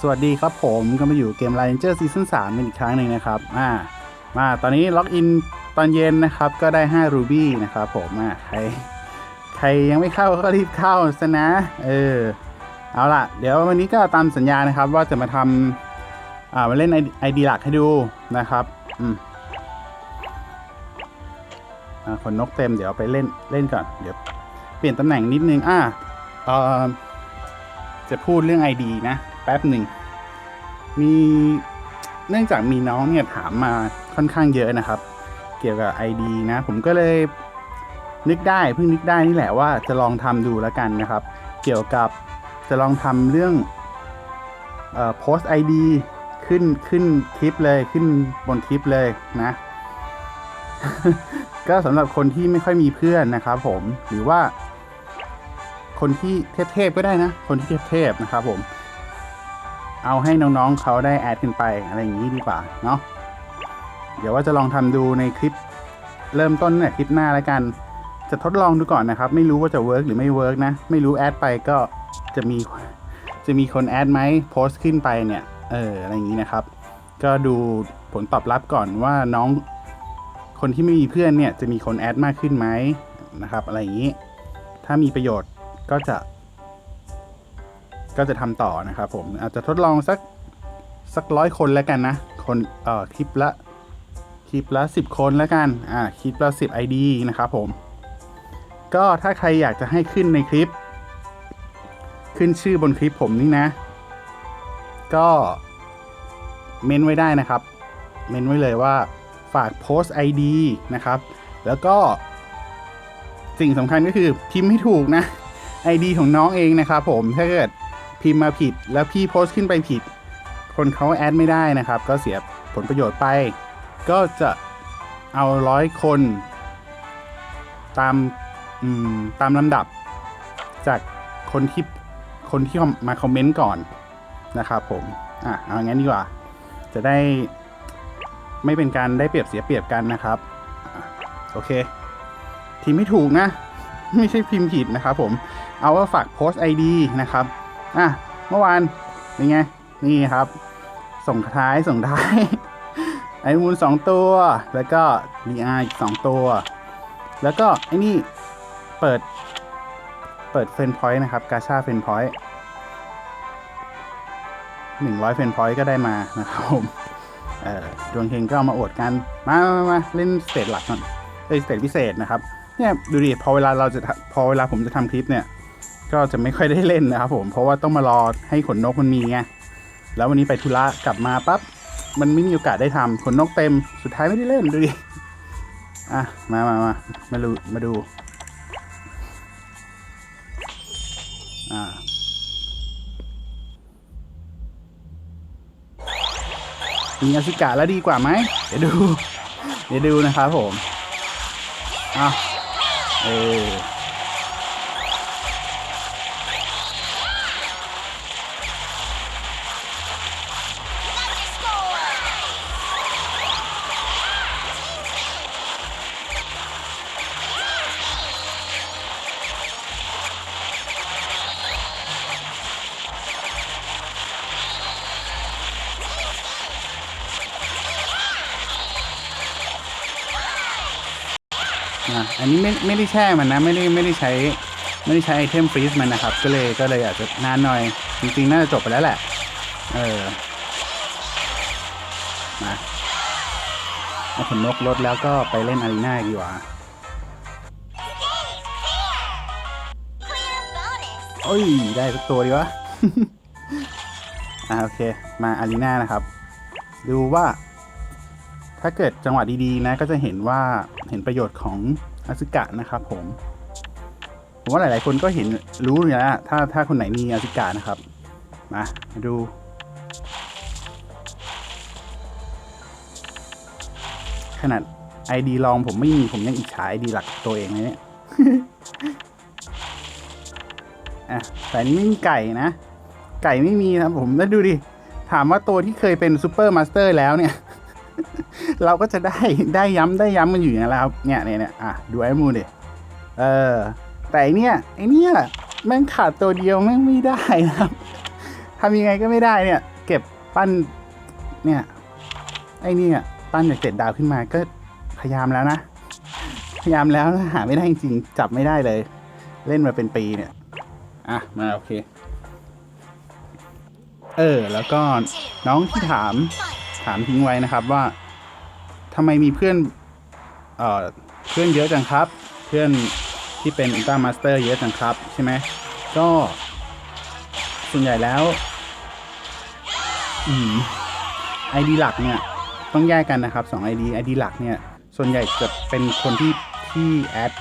สวัสดีครับผมก็มาอยู่เกม Ranger Season 3เป็นอีกครั้งหนึ่งนะครับอ่ามาตอนนี้ล็อกอินตอนเย็นนะครับ ก็ได้ 5 Ruby นะครับผมอ่าใครใครยังไม่เข้าก็รีบเข้าซะนะเออเอาล่ะ เดี๋ยววันนี้ก็ตามสัญญานะครับว่าจะมาทำอ่ามาเล่นไอดีหลักให้ดูนะครับอืมอ่าคนนกเต็มเดี๋ยวไปเล่นเล่นก่อนเดี๋ยวเปลี่ยนตำแหน่งนิดนึงอ่าเออจะพูดเรื่อง ID นะ แป๊บหนึ่ง มีเนื่องจากมีน้องเนี่ยถามมาค่อนข้างเยอะนะครับ เกี่ยวกับ ID นะ ผมก็เลยนึกได้เพิ่งนึกได้นี่แหละว่าจะลองทำดูแล้วกันนะครับ เกี่ยวกับจะลองทำเรื่องเอ่อ post ID ขึ้นขึ้นคลิปเลยขึ้นบนคลิปเลยนะ ก็สำหรับคนที่ไม่ค่อยมีเพื่อนนะครับผมหรือว่า คนที่เทพๆก็ได้นะ คนที่เทพๆนะครับผม เอาให้น้องๆเขาได้แอดกันไปอะไรอย่างนี้ดีกว่าเนาะเดี๋ยวว่าจะลองทำดูในคลิปเริ่มต้นเนี่ยคลิปหน้าแล้วกัน จะทดลองดูก่อนนะครับ ไม่รู้ว่าจะเวิร์กหรือไม่เวิร์กนะ ไม่รู้แอดไปก็จะมีจะมีคนแอดไหมโพสต์ขึ้นไปเนี่ยเอออะไรอย่างนี้นะครับ ก็ดูผลตอบรับก่อนว่าน้องคนที่ไม่มีเพื่อนเนี่ยจะมีคนแอดมากขึ้นไหมนะครับ อะไรอย่างนี้ ถ้ามีประโยชน์ก็จะ ก็จะทำต่อนะครับผมอาจจะทดลองสักสักร้อยคนแล้วกันนะ คนเอ่อคลิปละคลิปละสิบคนแล้วกันอ่าคลิปละสิบ ID นะครับผม ก็ถ้าใครอยากจะให้ขึ้นในคลิป ขึ้นชื่อบนคลิปผมนี่นะ ก็เมนไว้ได้นะครับ เมนไว้เลยว่าฝากโพสต์ ID นะครับ แล้วก็ สิ่งสำคัญก็คือพิมพ์ให้ถูกนะ ID ของน้องเองนะครับผมถ้าเกิด พิมพ์มาผิด แล้วพี่โพสต์ขึ้นไปผิด คนเขาแอดไม่ได้นะครับ ก็เสียผลประโยชน์ไป ก็จะเอาร้อยคน ตามตามลำดับ จากคนที่คนที่มาคอมเมนต์ก่อนนะครับผม อะ เอางั้นดีกว่า จะได้ไม่เป็นการได้เปรียบเสียเปรียบกันนะครับอโอเค ทีมไม่ถูกนะ ไม่ใช่พิมพ์ผิดนะครับผม เอาว่าฝากโพสต์ ID นะครับ อะเมื่อวานเป็นไง นี่ครับ ส่งท้ายส่งท้ายไอมูลสองตัว แล้วก็ดีอาอีกสองตัว แล้วก็ไอ้นี่เปิด เปิดเฟนพอยต์นะครับ กาชาเฟนพอยต์หนึ่งร้อยเฟนพอยต์ก็ได้มานะครับผมเอ่อดวงเฮงก็เอามาอวดกัน มามามาเล่นสเตจหลักก่อนเอ้ยสเตจพิเศษนะครับ เนี่ยดูดิพอเวลาเราจะพอเวลาผมจะทำคลิปเนี่ย ก็จะไม่ค่อยได้เล่นนะครับผมเพราะว่าต้องมารอให้ขนนกมันมีไงแล้ววันนี้ไปธุระกลับมาปั๊บมันไม่มีโอกาสได้ทำขนนกเต็มสุดท้ายไม่ได้เล่นดูดิอะมามามามาดูมาดูอ่ามีอาซิกะแล้วดีกว่าไหมเดี๋ยวดู เดี๋ยวดูนะครับผมอะเออ อะอันนี้ไม่ไม่ได้แช่มันนะไม่ได้ไม่ได้ใช้ไม่ได้ใช้ไอเทมฟรีซมันนะครับ ก็เลยก็เลยอาจจะนานหน่อย จริงๆ น่าจะจบไปแล้วแหละ เออมาเอาขนนกลดแล้วก็ไปเล่นอารีนาดีกว่าโอ้ย ได้สักตัวดีวะ อ่าโอเค มาอารีนานะครับ ดูว่า ถ้าเกิดจังหวะดีๆนะก็จะเห็นว่าเห็นประโยชน์ของอาซึกะนะครับผมผมว่าหลายๆคนก็เห็นรู้อยู่แล้วถ้าถ้าคนไหนมีอาซึกะนะครับ มามาดูขนาด ID ลองผมไม่มีผมยังอิจฉา ID หลักตัวเองเลยเนี่ยอะแต่นี้ไม่มีไก่นะ ไก่ไม่มีนะผมแล้วดูดิ ถามว่าตัวที่เคยเป็นซูเปอร์มาสเตอร์แล้วเนี่ย เราก็จะได้ได้ย้ำได้ย้ำมันอยู่อย่างนั้นแหล้วครับเนี่ยเนี่ยเนี่ยอะดูไอ้มูดิเออแต่ไอเนี่ยไอเนี่ยแม่งขาดตัวเดียวแม่งไม่ได้นะครับทำยังไงก็ไม่ได้เนี่ย เก็บปั้นเนี่ยไอ้นี่อะปั้นจากเจ็ดดาวขึ้นมาก็พยายามแล้วนะ พยายามแล้วหาไม่ได้จริงจับไม่ได้เลย เล่นมาเป็นปีเนี่ย อะมาโอเค เออ แล้วก็น้องที่ถามถามทิ้งไว้นะครับว่า ทำไมมีเพื่อนเอ่อเพื่อนเยอะจังครับ เพื่อนที่เป็นอุลตร้ามาสเตอร์เยอะจังครับใช่ไหมก็ส่วนใหญ่แล้วอืมไอดีหลักเนี่ยต้องแยกกันนะครับสองไอดีไอดีหลักเนี่ยส่วนใหญ่จะเป็นคนที่ที่แอด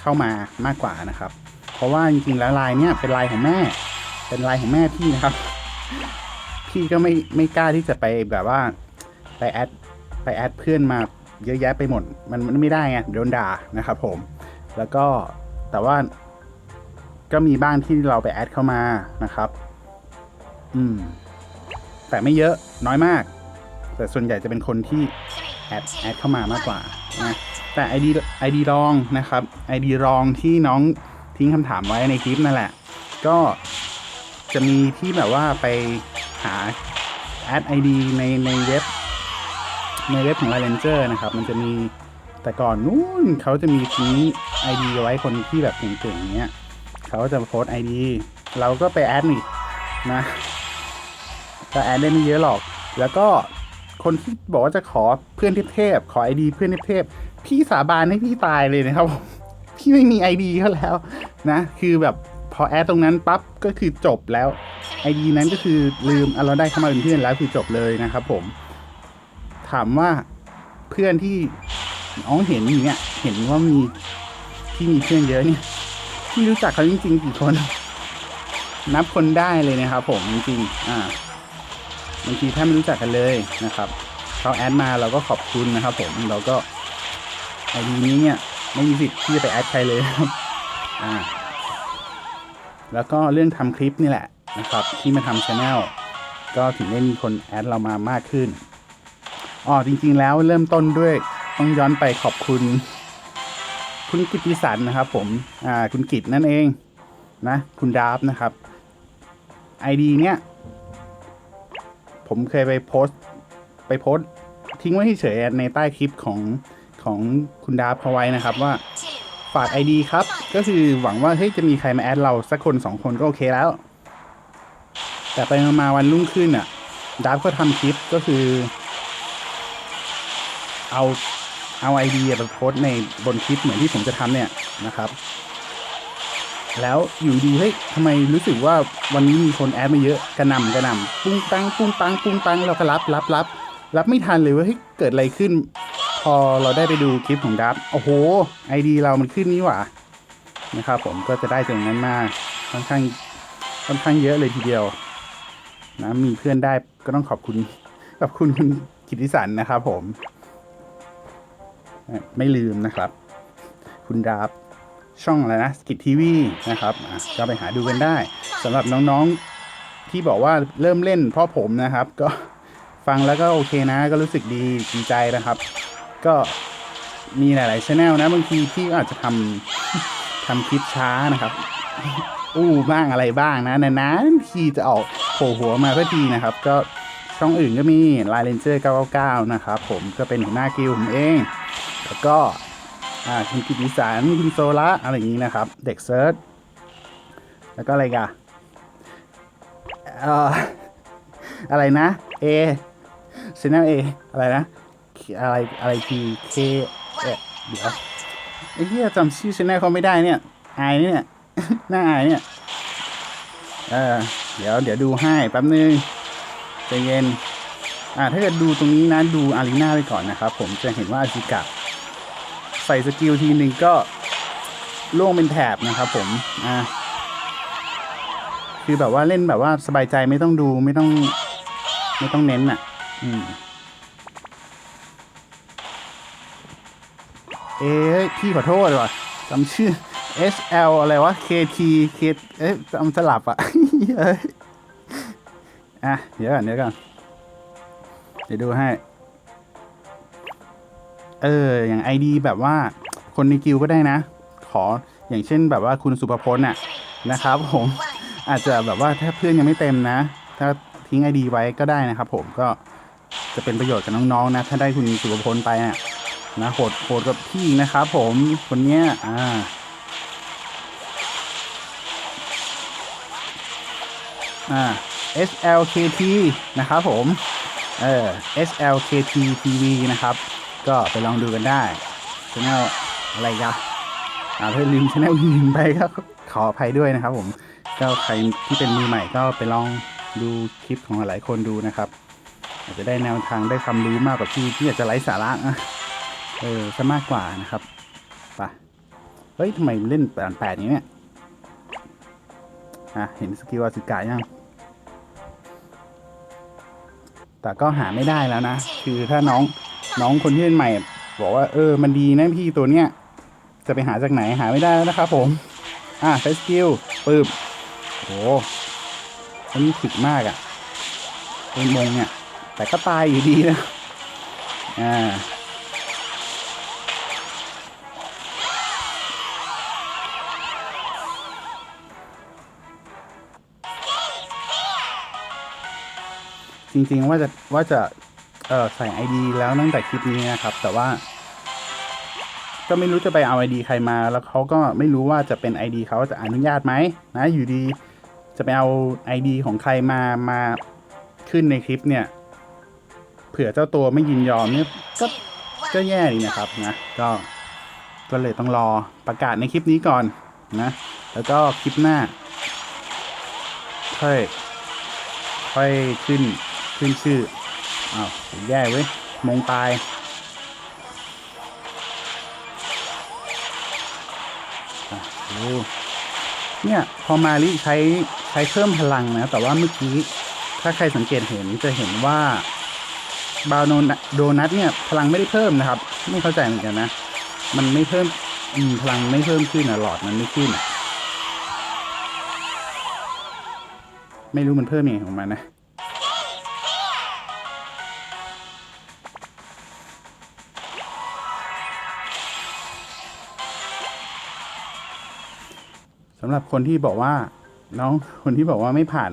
เข้ามามากกว่านะครับ เพราะว่าจริงๆแล้วไลน์เนี่ยเป็นไลน์ของแม่ เป็นไลน์ของแม่พี่นะครับ พี่ก็ไม่ไม่กล้าที่จะไปแบบว่าไปแอด ไปแอดเพื่อนมาเยอะแยะไปหมด มันมันไม่ได้ไงโดนด่านะครับผม แล้วก็แต่ว่าก็มีบ้างที่เราไปแอดเข้ามานะครับ อืม แต่ไม่เยอะน้อยมาก แต่ส่วนใหญ่จะเป็นคนที่แอดแอดเข้ามามากกว่านะแต่ ID ID รองนะครับ ID รองที่น้องทิ้งคำถามไว้ในคลิปนั่นแหละ ก็จะมีที่แบบว่าไปหาแอด ID ในในเว็บ ในเว็บของ l i n e r นะครับ มันจะมีแต่ก่อนนู้นเขาจะมีทิ้ง ID ไว้คนที่แบบเก่งๆเงี้ยเขาก็จะโพสต์ ID เราก็ไปแอดนี่นะก็แอดได้ไม่เยอะหรอก แล้วก็คนที่บอกว่าจะขอเพื่อนเทพๆขอไอดีเพื่อนเทพๆพี่สาบานให้พี่ตายเลยนะครับพี่ไม่มีไอดีเขาแล้วนะ คือแบบพอแอดตรงนั้นปั๊บก็คือจบแล้วไอดีนั้นก็คือลืมเอาเราได้เข้ามาเป็นเพื่อนแล้วคือจบเลยนะครับผม ถามว่าเพื่อนที่น้องเห็นอย่างเงี้ย เห็นว่ามีที่มีเพื่อนเยอะเนี่ยพี่รู้จักเขาจริงๆกี่คน นับคนได้เลยนะครับ ผมจริงๆอ่าบางทีถ้าไม่รู้จักกันเลยนะครับเขาแอดมาเราก็ขอบคุณนะครับ ผมเราก็ไอดีนี้เนี่ยไม่มีสิทธิ์ที่จะไปแอดใครเลยครับอ่าแล้วก็เรื่องทำคลิปนี่แหละนะครับ ที่มาทำช anel ก็ถึงได้มีคนแอดเรามามากขึ้น อ๋อจริง ๆ แล้วเริ่มต้นด้วยต้องย้อนไปขอบคุณ คุณกิติสันนะครับ ผมอ่าคุณกิตนั่นเองนะ คุณดาฟนะครับไอดีเนี้ยผมเคยไปโพสต์ไปโพสทิ้งไว้เฉยๆในใต้คลิปของของคุณดาบเขาไว้นะครับว่าฝาก ID ครับ ก็คือหวังว่าเฮ้ยจะมีใครมาแอดเราสักคนสองคนก็โอเคแล้ว แต่ไปมาวันรุ่งขึ้นอะ ดาบก็ทำคลิปก็คือ เอาเอา ID ไปโพสในบนคลิปเหมือนที่ผมจะทำเนี่ยนะครับ แล้วอยู่ดีเฮ้ยทำไมรู้สึกว่าวันนี้มีคนแอดมาเยอะกระนำกระนำปุ้งปังปุ้งปังปุ้งปังเราก็รับรับรับรับไม่ทันเลยว่าเฮ้ยเกิดอะไรขึ้น พอเราได้ไปดูคลิปของดับโอ้โหไอดีเรามันขึ้นนี่หว่านะครับผมก็จะได้ตรงนั้นมาค่อนข้างค่อนข้างเยอะเลยทีเดียวนะมีเพื่อนได้ก็ต้องขอบคุณขอบคุณคุณกิติสันนะครับผม ไม่ลืมนะครับ คุณดับช่องอะไรนะสกิททีวีนะครับอะก็ไปหาดูกันได้สำหรับน้องๆที่บอกว่าเริ่มเล่นเพราะผมนะครับ ก็ฟังแล้วก็โอเคนะ ก็รู้สึกดีดีใจนะครับ ก็มีหลายๆชแนลนะบางทีพี่อาจจะทำทำคลิปช้านะครับ อู้บ้างอะไรบ้างนะนานๆทีจะออกโผล่หัวมาสักทีนะครับ ก็ช่องอื่นก็มี l i เลนเจอร์999 นะครับ ผมก็เป็นหัวหน้ากิลผมเอง แล้วก็คุณกิติสารคุณโซละอะไรอย่างนี้นะครับ เด็กเซิร์ชแล้วก็อะไรกันเอ่ออะไรนะ A ชแนล A อะไรนะ อะไรอะไรที K เอเดี๋ยวไอ้เหี้ยจำชื่อชแนลเขาไม่ได้เนี่ยอายเนี่ยหน่าอายเนี่ยเออเดี๋ยวเดี๋ยวดูให้แป๊บนึงใจเย็นอ่าถ้าเกิดดูตรงนี้นะดูอารีนาไปก่อนนะครับ ผมจะเห็นว่าอาชิกะ ใส่สกิลทีหนึ่งก็ล่วงเป็นแถบนะครับผมอ่าคือแบบว่าเล่นแบบว่าสบายใจไม่ต้องดูไม่ต้อง ไม่ต้องเน้นอะ อืม เอ้ยพี่ขอโทษว่ะจำชื่อ S L อะไรวะ K T K เอ๊ะจำสลับอะเอ้ยอะ เดี๋ยวก่อนเดี๋ยวก่อนเดี๋ยวดูให้ เออ อย่างไอดีแบบว่าคนในกิลก็ได้นะ ขออย่างเช่นแบบว่าคุณสุภพลน่ะนะครับ ผมอาจจะแบบว่าถ้าเพื่อนยังไม่เต็มนะ ถ้าทิ้งไอดีไว้ก็ได้นะครับ ผมก็จะเป็นประโยชน์กับน้องๆนะ ถ้าได้คุณสุรพลไปเนี่ยนะโหดโหดกับพี่นะครับ ผมคนเนี้ยอ่าอ่า SLKT นะครับผม เออ SLKT TV นะครับ ก็ไปลองดูกันได้ช anel อะไรกันอ่าเพื่อลืมช anel อื่นไปก็ขออภัยด้วยนะครับ ผมก็ใครที่เป็นมือใหม่ก็ไปลองดูคลิปของหลายคนดูนะครับอาจจะได้แนวทางได้ความรู้มากกว่าที่ที่อาจจะไร้สาระนะเออซะมากกว่านะครับไปเฮ้ยทำไมเล่นแปดแปดอย่างนี้เนี่ยอะเห็นสกิลอาสึกะยังแต่ก็หาไม่ได้แล้วนะ คือถ้าน้อง น้องคนที่เล่นใหม่ บอกว่าเออมันดีนะพี่ตัวเนี้ยจะไปหาจากไหนหาไม่ได้แล้วนะครับผม อะใช้สกิลปืบโหอันนี้ถึกมากอะ่ะเป็นมงเนี่ย แต่ก็ตายอยู่ดีนะ อ่าจริงๆว่าจะว่าจะ เออใส่ ID แล้วตั้งแต่คลิปนี้นะครับ แต่ว่า ก็ไม่รู้จะไปเอา ID ใครมา แล้วเขาก็ไม่รู้ว่าจะเป็น ID เขาจะอนุญาตไหมนะอยู่ดีจะไปเอา ID ของใครมามาขึ้นในคลิปเนี่ย เผื่อเจ้าตัวไม่ยินยอมเนี่ยก็ก็แย่ดีนะครับนะก็ก็เลยต้องรอประกาศในคลิปนี้ก่อนนะ แล้วก็คลิปหน้า ค่อย ค่อยขึ้นขึ้นชื่อ อ้าวแย่เว้ยมงตายดูเนี่ยพอมาลิใช้ใช้เพิ่มพลังนะ แต่ว่าเมื่อกี้ ถ้าใครสังเกตเห็นจะเห็นว่าบาวโนนโดนัทเนี่ยพลังไม่ได้เพิ่มนะครับ ไม่เข้าใจเหมือนกันนะ มันไม่เพิ่มอืมพลังไม่เพิ่มขึ้นอะหลอดมันไม่ขึ้นไม่รู้มันเพิ่มยังไงของมันนะำหรับคนที่บอกว่าน้องคนที่บอกว่าไม่ผ่าน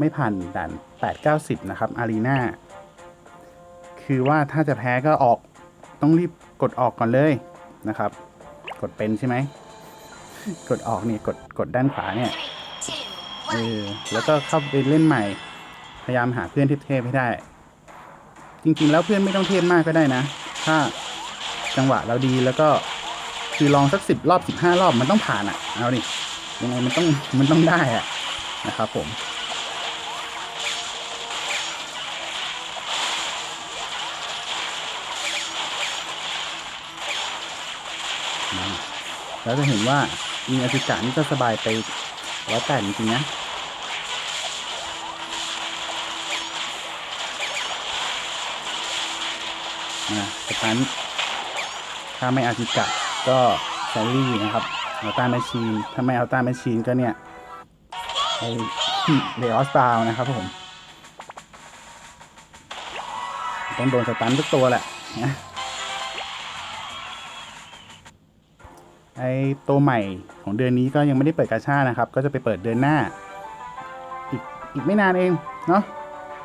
ไม่ผ่านด่านแปดเก้าสิบนะครับอารีนาคือว่าถ้าจะแพ้ก็ออกต้องรีบกดออกก่อนเลยนะครับ กดเป็นใช่ไหม กดออกนี่กดกดด้านขวาเนี่ยเออแล้วก็เข้าไปเล่นใหม่ พยายามหาเพื่อนเทพๆให้ได้ จริงๆ แล้วเพื่อนไม่ต้องเทพมากก็ได้นะ ถ้าจังหวะเราดีแล้วก็คือลองสักสิบรอบสิบห้ารอบมันต้องผ่านอะ เอาดิ ยังไงมันต้องมันต้องได้อะนะครับผมแล้วจะเห็นว่ามีอาติกะนี่ก็สบายไปแล้วแต่จริงๆนะนะสตันถ้าไม่อาติกะก็แซลลี่นะครับ เอาต้าแมชชีนถ้าไมเอาต้าแมชชีนก็เนี่ยไอเลออสตาวนะครับผม ต้องโดนสตันทุกตัวแหละนะไอตัวใหม่ของเดือนนี้ก็ยังไม่ได้เปิดกาชานะครับ ก็จะไปเปิดเดือนหน้า อีกอีกไม่นานเองเนาะ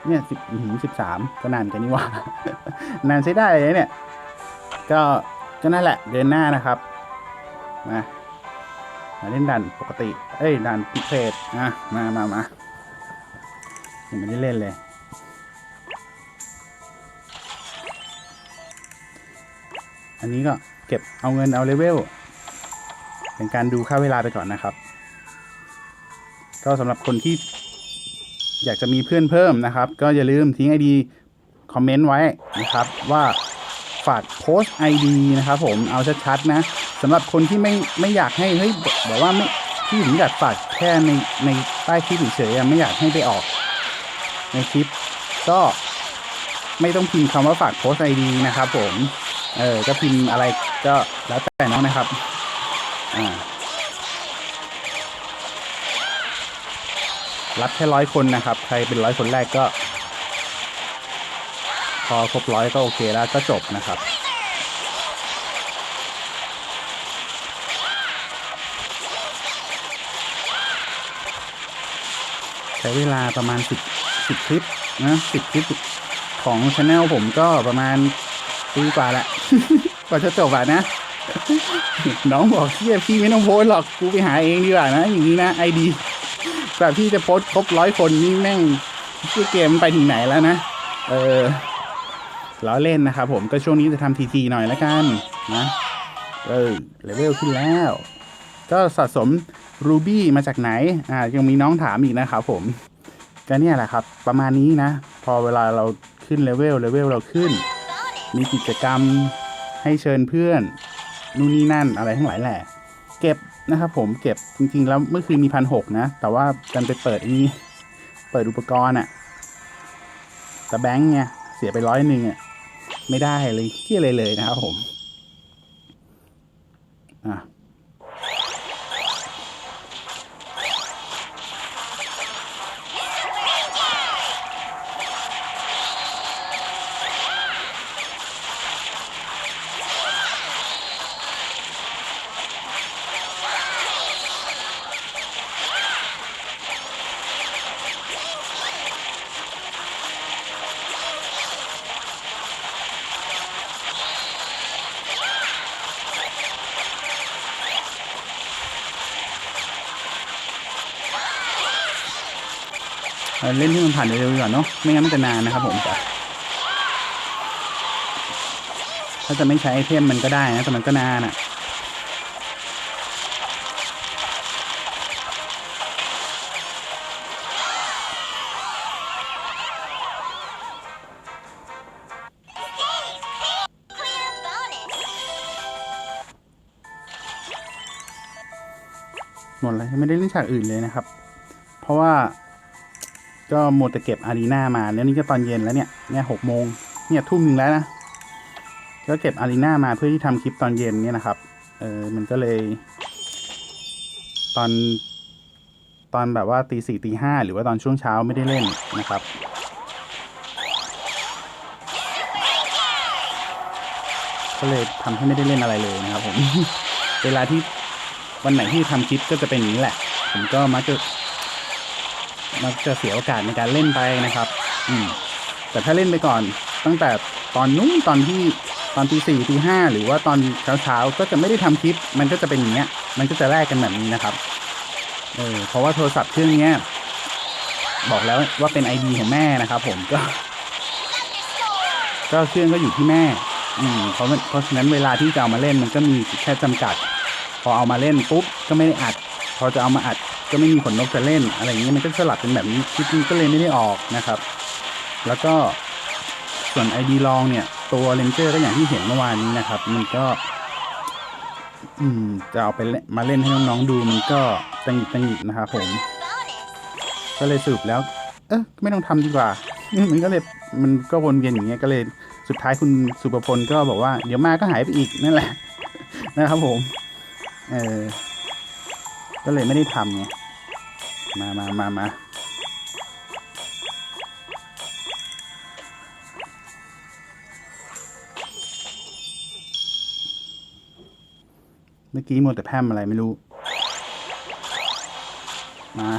เนี่ยสิบถึงสิบสามก็นานกันนี่ว่า นานใช้ได้เลยเนี่ย ก็ก็นั่นแหละเดือนหน้านะครับ มา มาเล่นด่านปกติ เอ้ยด่านพิเศษนะมามามายังไม่ได้เล่นเลย อันนี้ก็เก็บเอาเงินเอาเลเวล เป็นการดูค่าเวลาไปก่อนนะครับ ก็สำหรับคนที่อยากจะมีเพื่อนเพิ่มนะครับ ก็อย่าลืมทิ้ง ID คอมเมนต์ไว้นะครับว่าฝากโพสต์ ID นะครับผมเอาชัดๆนะ สำหรับคนที่ไม่ไม่อยากให้เฮ้ยบอกว่าไม่ที่ผมอยากฝากแค่ในในใต้คลิปเฉยๆไม่อยากให้ไปออก ในคลิป ก็ไม่ต้องพิมพ์คำว่าฝากโพสต์ ID นะครับ ผม เออก็พิมพ์อะไรก็แล้วแต่น้องนะครับอ่ารับแค่ร้อยคนนะครับ ใครเป็นร้อยคนแรกก็ พอครบร้อยก็โอเคแล้วก็จบนะครับ ช้เวลาประมาณสิบสิบคลิปนะสิบคลิปของช anel ผมก็ประมาณปีกว่าละกว่าจะจบอะนะ น้องบอกเที่ยพี่ไม่ต้องโพสหรอกกูไปหาเองดีกว่านะ อย่างนี้นะไอดีแบบพี่จะโพสครบร้อยคนนี่แม่งชื่อเกมมันไปถึงไหนแล้วนะ เออล้อเล่นนะครับผมก็ช่วงนี้จะทำทีทีหน่อยล้วกันนะ เออเลเวลขึ้นแล้ว ก็สะสมรูบี้มาจากไหนอ่ายังมีน้องถามอีกนะครับผมก็เนี่ยแหละครับ ประมาณนี้นะ พอเวลาเราขึ้นเลเวลเลเวลเราขึ้น มีกิจกรรมให้เชิญเพื่อนนู่นนี่นั่นอะไรทั้งหลายแหละ เก็บนะครับผมเก็บจริงๆ แล้วเมื่อคืนมีพันหกนะ แต่ว่าดันไปเปิดอันนี้ เปิดอุปกรณ์อะแต่แบงค์ไงเสียไปร้อยหนึ่งอะไม่ได้เลยเที่ยเลยเลยนะครับผมอะ เล่นที่มันผ่านเร็วๆกว่าเนาะไม่งั้นมันจะนานนะครับผมแต่ถ้าจะไม่ใช้ไอเทมมันก็ได้นะแต่มันก็นานอะ่ะหมดเลยไม่ได้เล่นฉากอื่นเลยนะครับ เพราะว่า ก็หมดแต่เก็บอารีนามาแล้วนี่ก็ตอนเย็นแล้วเนี่ยเนี่ยหกโมงเนี่ยทุ่มหนึ่งแล้วนะก็เก็บอารีนามาเพื่อที่ทำคลิปตอนเย็นเนี่ยนะครับเออมันก็เลย ตอนตอนแบบว่าตีสี่ตีห้าหรือว่าตอนช่วงเช้าไม่ได้เล่นนะครับก็เลยทำให้ไม่ได้เล่นอะไรเลยนะครับผม เวลาที่วันไหนที่ทำคลิปก็จะเป็นอย่างนี้แหละ ผมก็มักจะ มักจะเสียโอกาสในการเล่นไปนะครับ อืมแต่ถ้าเล่นไปก่อนตั้งแต่ตอนนู้นตอนที่ตอนตีสี่ตีห้าหรือว่าตอนเช้าเช้าๆก็จะไม่ได้ทำคลิป มันก็จะเป็นอย่างเงี้ย มันก็จะแลกกันแบบนี้นะครับเออเพราะว่าโทรศัพท์เครื่องเนี้ยบอกแล้วว่าเป็นไอดีของแม่นะครับ ผมก็ ก็เครื่องก็อยู่ที่แม่ อืมเพราะเพราะฉะนั้นเวลาที่จะเอามาเล่นมันก็มีแค่จำกัด พอเอามาเล่นปุ๊บก็ไม่ได้อัด พอจะเอามาอัด ก็ไม่มีขนนกจะเล่นอะไรอย่างเงี้ยมันก็สลับเป็นแบบนี้คลิปนี้ก็เลยไม่ได้ออกนะครับ แล้วก็ส่วนไอดีลองเนี่ยตัวเลนเจอร์ก็อย่างที่เห็นเมื่อวานนี้นะครับ มันก็ อืมจะเอาไปมาเล่นให้น้องๆดูมันก็ตังหิดตังหิดนะครับผม ก็เลยสรุปแล้ว เออไม่ต้องทำดีกว่ามันก็เลยมันก็วนเวียนอย่างเงี้ยก็เลยสุดท้ายคุณสุประพลก็บอกว่าเดี๋ยวมาก็หายไปอีกนั่นแหละ นะครับผม เออก็เลยไม่ได้ทำไง มามามามาเมื่อกี้มัวแต่แพมอะไรไม่รู้ มา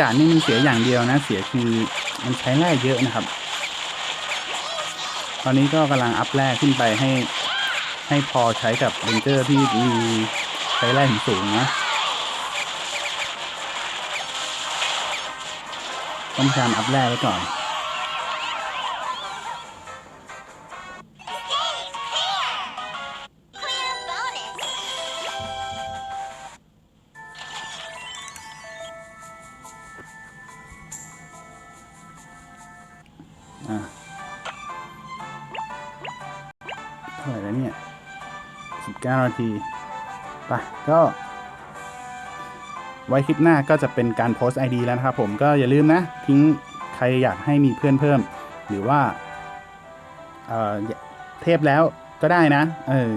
กานี่มันเสียอย่างเดียวนะ เสียคือมันใช้แร่เยอะนะครับ ตอนนี้ก็กำลังอัพแร่ขึ้นไปให้ ให้พอใช้กับเรนเจอร์ที่มีใช้แร่ถึงสูงนะต้องการอัพแร่ไว้ก่อน 19 นาทีปะก็ไว้คลิปหน้าก็จะเป็นการโพสต์ ID แล้วนะครับผมก็อย่าลืมนะ ทิ้งใครอยากให้มีเพื่อนเพิ่ม หรือว่าเเทพแล้วก็ได้นะเออ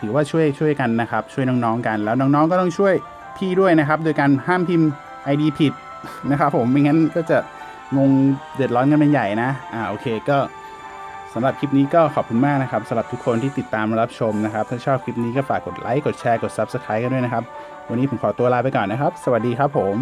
ถือว่าช่วยช่วยกันนะครับ ช่วยน้องๆกัน แล้วน้องๆก็ต้องช่วยพี่ด้วยนะครับ โดยการห้ามพิมพ์ ID ผิดนะครับผมไม่งั้นก็จะงงเดือดร้อนกันเป็นใหญ่นะอ่าโอเคก็ สำหรับคลิปนี้ก็ขอบคุณมากนะครับสำหรับทุกคนที่ติดตามรับชมนะครับ ถ้าชอบคลิปนี้ก็ฝากกดไลค์กดแชร์กด Subscribe กันด้วยนะครับ วันนี้ผมขอตัวลาไปก่อนนะครับ สวัสดีครับผม